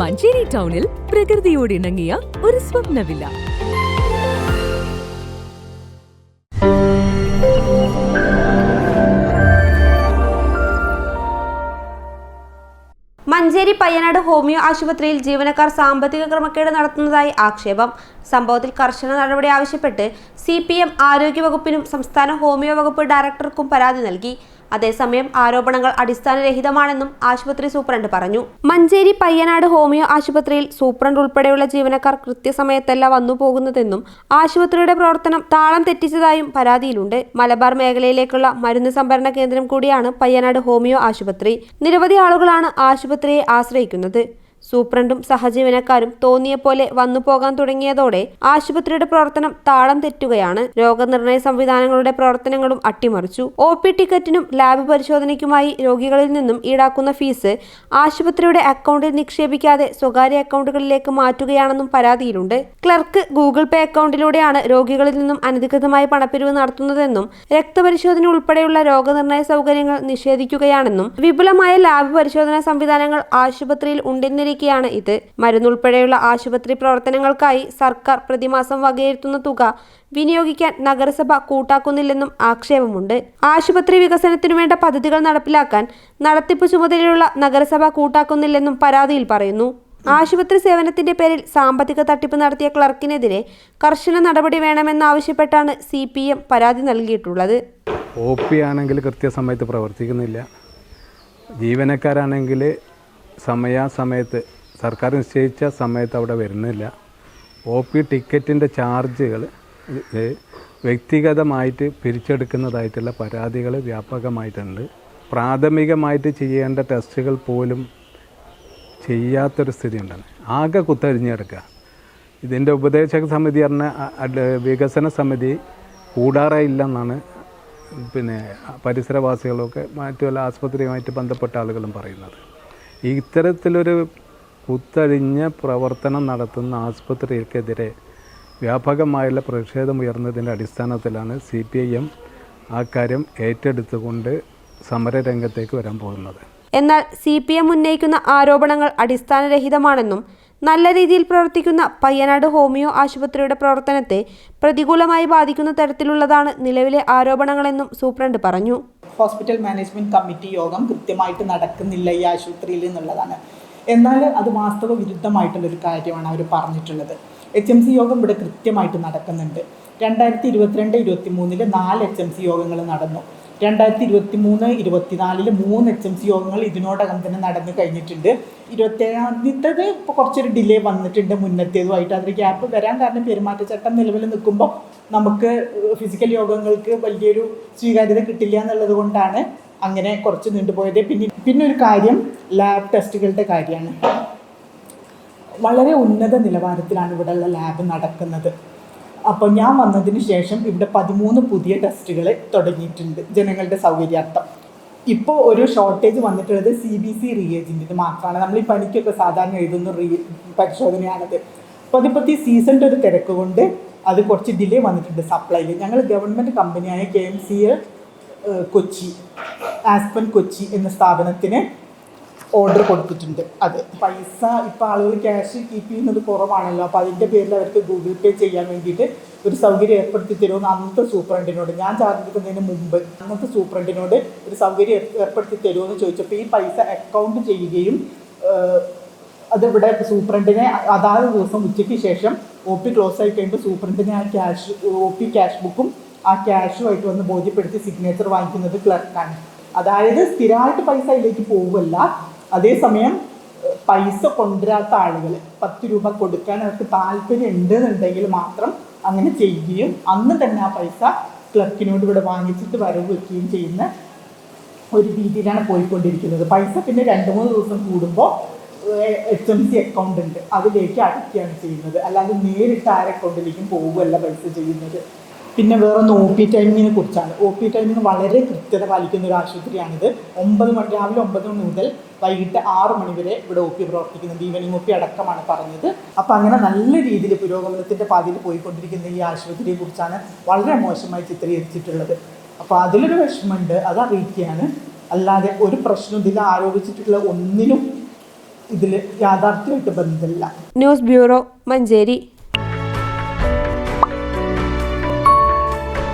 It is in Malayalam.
മഞ്ചേരി ടൗണിൽ പ്രകൃതിയോട് ഇണങ്ങിയ ഒരു സ്വപ്നവില്ല. മഞ്ചേരി പയ്യനാട് ഹോമിയോ ആശുപത്രിയിൽ ജീവനക്കാർ സാമ്പത്തിക ക്രമക്കേട് നടത്തുന്നതായി ആക്ഷേപം. സംഭവത്തിൽ കർശന നടപടി ആവശ്യപ്പെട്ട് സി പി എം ആരോഗ്യവകുപ്പിനും സംസ്ഥാന ഹോമിയോ വകുപ്പ് ഡയറക്ടർക്കും പരാതി നൽകി. അതേസമയം ആരോപണങ്ങൾ അടിസ്ഥാനരഹിതമാണെന്നും ആശുപത്രി സൂപ്രണ്ട് പറഞ്ഞു. മഞ്ചേരി പയ്യനാട് ഹോമിയോ ആശുപത്രിയിൽ സൂപ്രണ്ട് ഉൾപ്പെടെയുള്ള ജീവനക്കാർ കൃത്യസമയത്തല്ല വന്നു പോകുന്നതെന്നും ആശുപത്രിയുടെ പ്രവർത്തനം താളം തെറ്റിച്ചതായും പരാതിയിലുണ്ട്. മലബാർ മേഖലയിലേക്കുള്ള മരുന്ന് സംഭരണ കേന്ദ്രം കൂടിയാണ് പയ്യനാട് ഹോമിയോ ആശുപത്രി. നിരവധി ആളുകളാണ് ആശുപത്രിയെ ആശ്രയിക്കുന്നത്. സൂപ്രണ്ടും സഹജീവനക്കാരും തോന്നിയ പോലെ വന്നു പോകാൻ തുടങ്ങിയതോടെ ആശുപത്രിയുടെ പ്രവർത്തനം താളം തെറ്റുകയാണ്. രോഗനിർണയ സംവിധാനങ്ങളുടെ പ്രവർത്തനങ്ങളും അട്ടിമറിച്ചു. ഒ പി ടിക്കറ്റിനും ലാബ് പരിശോധനയ്ക്കുമായി രോഗികളിൽ നിന്നും ഈടാക്കുന്ന ഫീസ് ആശുപത്രിയുടെ അക്കൗണ്ടിൽ നിക്ഷേപിക്കാതെ സ്വകാര്യ അക്കൗണ്ടുകളിലേക്ക് മാറ്റുകയാണെന്നും പരാതിയിലുണ്ട്. ക്ലർക്ക് ഗൂഗിൾ പേ അക്കൗണ്ടിലൂടെയാണ് രോഗികളിൽ നിന്നും അനധികൃതമായി പണപ്പിരിവ് നടത്തുന്നതെന്നും രക്തപരിശോധന ഉൾപ്പെടെയുള്ള രോഗനിർണയ സൗകര്യങ്ങൾ നിഷേധിക്കുകയാണെന്നും വിപുലമായ ലാബ് പരിശോധനാ സംവിധാനങ്ങൾ ആശുപത്രിയിൽ ഉണ്ടെന്നിരിക്കെയാണ് ഇത്. മരുന്നുൾപ്പെടെയുള്ള ആശുപത്രി പ്രവർത്തനങ്ങൾക്കായി സർക്കാർ പ്രതിമാസം വകയിരുത്തുന്ന തുക വിനിയോഗിക്കാൻ നഗരസഭ കൂട്ടാക്കുന്നില്ലെന്നും ആക്ഷേപമുണ്ട്. ആശുപത്രി വികസനത്തിനു വേണ്ട പദ്ധതികൾ നടപ്പിലാക്കാൻ നടത്തിപ്പ് ചുമതലയുള്ള നഗരസഭ കൂട്ടാക്കുന്നില്ലെന്നും പരാതിയിൽ പറയുന്നു. ആശുപത്രി സേവനത്തിന്റെ പേരിൽ സാമ്പത്തിക തട്ടിപ്പ് നടത്തിയ ക്ലർക്കിനെതിരെ കർശന നടപടി വേണമെന്നാവശ്യപ്പെട്ടാണ് സി പി എം പരാതി നൽകിയിട്ടുള്ളത്. ഒ പി ആണെങ്കിൽ കൃത്യസമയത്ത് പ്രവർത്തിക്കുന്നില്ല. ജീവനക്കാരാണെങ്കിൽ സമയാസമയത്ത് സർക്കാർ നിശ്ചയിച്ച സമയത്ത് അവിടെ വരുന്നില്ല. ഒ പി ടിക്കറ്റിന്റെ ചാർജുകൾ വ്യക്തിഗതമായിട്ട് പിരിച്ചെടുക്കുന്നതായിട്ടുള്ള പരാതികൾ വ്യാപകമായിട്ടുണ്ട്. പ്രാഥമികമായിട്ട് ചെയ്യേണ്ട ടെസ്റ്റുകൾ പോലും ചെയ്യാത്തൊരു സ്ഥിതി ഉണ്ടാണ് ആകെ കുത്തരിഞ്ഞെടുക്കുക ഇതിന്റെ ഉപദേശക സമിതി പറഞ്ഞ വികസന സമിതി കൂടാറായില്ലെന്നാണ് പിന്നെ പരിസരവാസികളൊക്കെ മറ്റു വല്ല ആസ്പത്രിയുമായിട്ട് ബന്ധപ്പെട്ട ആളുകളും പറയുന്നത്. ഇത്തരത്തിലൊരു കുത്തഴിഞ്ഞ പ്രവർത്തനം നടത്തുന്ന ആസ്പത്രിക്കെതിരെ വ്യാപകമായുള്ള പ്രതിഷേധം ഉയർന്നതിന്റെ അടിസ്ഥാനത്തിലാണ് സി പി ഐ എം ആ കാര്യം ഏറ്റെടുത്തുകൊണ്ട് സമരരംഗത്തേക്ക് വരാൻ പോകുന്നത്. എന്നാൽ സി പി എം ഉന്നയിക്കുന്ന ആരോപണങ്ങൾ അടിസ്ഥാനരഹിതമാണെന്നും നല്ല രീതിയിൽ പ്രവർത്തിക്കുന്ന പയ്യനാട് ഹോമിയോ ആശുപത്രിയുടെ പ്രവർത്തനത്തെ പ്രതികൂലമായി ബാധിക്കുന്ന തരത്തിലുള്ളതാണ് നിലവിലെ ആരോപണങ്ങളെന്നും സൂപ്രണ്ട് പറഞ്ഞു. ഹോസ്പിറ്റൽ മാനേജ്മെന്റ് കമ്മിറ്റി യോഗം കൃത്യമായിട്ട് നടക്കുന്നില്ല ഈ ആശുപത്രിയിൽ എന്നുള്ളതാണ്. എന്നാൽ അത് വാസ്തവ വിരുദ്ധമായിട്ടുള്ളൊരു കാര്യമാണ് അവർ പറഞ്ഞിട്ടുള്ളത്. എച്ച് എം സി യോഗം ഇവിടെ കൃത്യമായിട്ട് നടക്കുന്നുണ്ട്. രണ്ടായിരത്തി ഇരുപത്തിരണ്ട് ഇരുപത്തി മൂന്നിൽ നാല് എച്ച് എം സി യോഗങ്ങൾ നടന്നു. രണ്ടായിരത്തി ഇരുപത്തി മൂന്ന് ഇരുപത്തിനാലിൽ മൂന്ന് എച്ച് എം സി യോഗങ്ങൾ ഇതിനോടകം തന്നെ നടന്നു കഴിഞ്ഞിട്ടുണ്ട്. ഇരുപത്തേഴാമത്തത് ഇപ്പോൾ കുറച്ചൊരു ഡിലേ വന്നിട്ടുണ്ട് മുന്നത്തേതുമായിട്ട്. അതിന് ഗ്യാപ്പ് വരാൻ കാരണം പെരുമാറ്റച്ചട്ടം നിലവിൽ നിൽക്കുമ്പോൾ നമുക്ക് ഫിസിക്കൽ യോഗങ്ങൾക്ക് വലിയൊരു സ്വീകാര്യത കിട്ടില്ല എന്നുള്ളത് കൊണ്ടാണ് അങ്ങനെ കുറച്ച് നീണ്ടുപോയത് പിന്നെ പിന്നെ ഒരു കാര്യം ലാബ് ടെസ്റ്റുകളുടെ കാര്യമാണ്. വളരെ ഉന്നത നിലവാരത്തിലാണ് ഇവിടെയുള്ള ലാബ് നടക്കുന്നത്. അപ്പോൾ ഞാൻ വന്നതിന് ശേഷം ഇവിടെ പതിമൂന്ന് പുതിയ ടെസ്റ്റുകൾ തുടങ്ങിയിട്ടുണ്ട് ജനങ്ങളുടെ സൗകര്യാർത്ഥം. ഇപ്പോൾ ഒരു ഷോർട്ടേജ് വന്നിട്ടുള്ളത് സി ബി സി റിയേജന്റിന് മാത്രമാണ്. നമ്മൾ ഈ പനിക്കൊക്കെ സാധാരണ എഴുതുന്ന റീ പരിശോധനയാണത്. അപ്പോൾ ഈ സീസണിന്റെ ഒരു തിരക്ക് കൊണ്ട് അത് കുറച്ച് ഡിലേ വന്നിട്ടുണ്ട് സപ്ലൈയിൽ ഞങ്ങൾ ഗവൺമെന്റ് കമ്പനിയായ K M C L Kochi Aspen Kochi എന്ന സ്ഥാപനത്തിന് ഓർഡർ കൊടുത്തിട്ടുണ്ട്. അത്. പൈസ ഇപ്പം ആളുകൾ ക്യാഷ് കീപ്പ് ചെയ്യുന്നത് കുറവാണല്ലോ. അപ്പോൾ അതിന്റെ പേരിൽ അവർക്ക് ഗൂഗിൾ പേ ചെയ്യാൻ വേണ്ടിയിട്ട് ഒരു സൗകര്യം ഏർപ്പെടുത്തി തരുമെന്ന് അന്നത്തെ സൂപ്രണ്ടിനോട് ഞാൻ ചാർജ് എടുക്കുന്നതിന് മുമ്പ് അന്നത്തെ സൂപ്രണ്ടിനോട് ഒരു സൗകര്യം ഏർ- ഏർപ്പെടുത്തി തരുമെന്ന് ചോദിച്ചപ്പോൾ ഈ പൈസ അക്കൗണ്ട് ചെയ്യുകയും അതിവിടെ സൂപ്രണ്ടിനെ അതാത് ദിവസം ഉച്ചയ്ക്ക് ശേഷം ഒ പി ക്ലോസ് ആയി കഴിയുമ്പോൾ സൂപ്രണ്ടിനെ ആ ക്യാഷ് ഒ പി ക്യാഷ് ബുക്കും ആ ക്യാഷുമായിട്ട് വന്ന് ബോധ്യപ്പെടുത്തി സിഗ്നേച്ചർ വാങ്ങിക്കുന്നത് ക്ലർക്കാണ് അതായത് സ്ഥിരമായിട്ട് പൈസ അതിലേക്ക് പോവുമല്ല അതേസമയം പൈസ കൊണ്ടുവരാത്ത ആളുകൾ പത്ത് രൂപ കൊടുക്കാൻ അവർക്ക് താല്പര്യം ഉണ്ട് എന്നുണ്ടെങ്കിൽ മാത്രം അങ്ങനെ ചെയ്യുകയും അന്ന് തന്നെ ആ പൈസ ക്ലർക്കിനോട് ഇവിടെ വാങ്ങിച്ചിട്ട് വരവ് വെക്കുകയും ചെയ്യുന്ന ഒരു രീതിയിലാണ് പോയിക്കൊണ്ടിരിക്കുന്നത്. പൈസ പിന്നെ രണ്ട് മൂന്ന് ദിവസം കൂടുമ്പോൾ എച്ച് എം സി അക്കൗണ്ട് ഉണ്ട്. അതിലേക്ക് അടയ്ക്കുകയാണ് ചെയ്യുന്നത്. അല്ലാതെ നേരിട്ട് ആരെ അക്കൗണ്ടിലേക്കും പോവുകയല്ല പൈസ ചെയ്യുന്നത്. പിന്നെ വേറൊന്ന് ഒ പി ടൈമിങ്ങിനെ കുറിച്ചാണ്. ഒ പി ടൈമിങ് വളരെ കൃത്യത പാലിക്കുന്ന ഒരു ആശുപത്രിയാണിത്. ഒമ്പത് മണി രാവിലെ ഒമ്പത് മണി മുതൽ വൈകിട്ട് ആറ് മണി വരെ ഇവിടെ ഒ പി പ്രവർത്തിക്കുന്നുണ്ട്. ഈവനിങ് ഒ പി അടക്കമാണ് പറഞ്ഞത്. അപ്പം അങ്ങനെ നല്ല രീതിയിൽ പുരോഗമനത്തിന്റെ പാതിയിൽ പോയിക്കൊണ്ടിരിക്കുന്ന ഈ ആശുപത്രിയെ കുറിച്ചാണ് വളരെ മോശമായി ചിത്രീകരിച്ചിട്ടുള്ളത്. അപ്പോൾ അതിലൊരു വിഷമമുണ്ട്. അത് അറിയിക്കുകയാണ് അല്ലാതെ ഒരു പ്രശ്നം ഇതിൽ ആരോപിച്ചിട്ടുള്ള ഒന്നിനും ഇതിൽ യാഥാർത്ഥ്യമായിട്ട് ബന്ധമില്ല. News bureau Manjeri.